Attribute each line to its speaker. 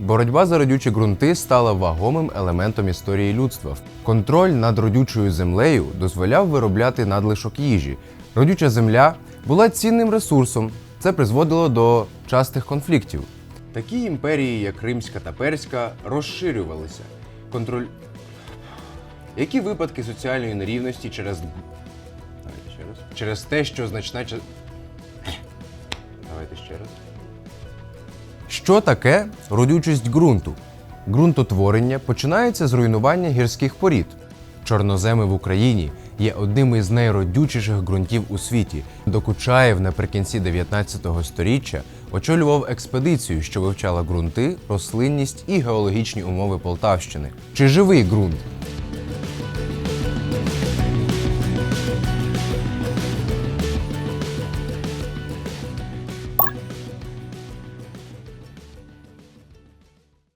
Speaker 1: Боротьба за родючі ґрунти стала вагомим елементом історії людства. Контроль над родючою землею дозволяв виробляти надлишок їжі. Родюча земля була цінним ресурсом. Це призводило до частих конфліктів. Такі імперії, як Римська та Перська, розширювалися. Контроль. Які випадки соціальної нерівності через. Через те, що значна Давайте ще раз. Що таке родючість ґрунту? Ґрунтотворення починається з руйнування гірських порід. Чорноземи в Україні є одним із найродючіших ґрунтів у світі. Докучаєв наприкінці 19 століття очолював експедицію, що вивчала ґрунти, рослинність і геологічні умови Полтавщини. Чи живий ґрунт?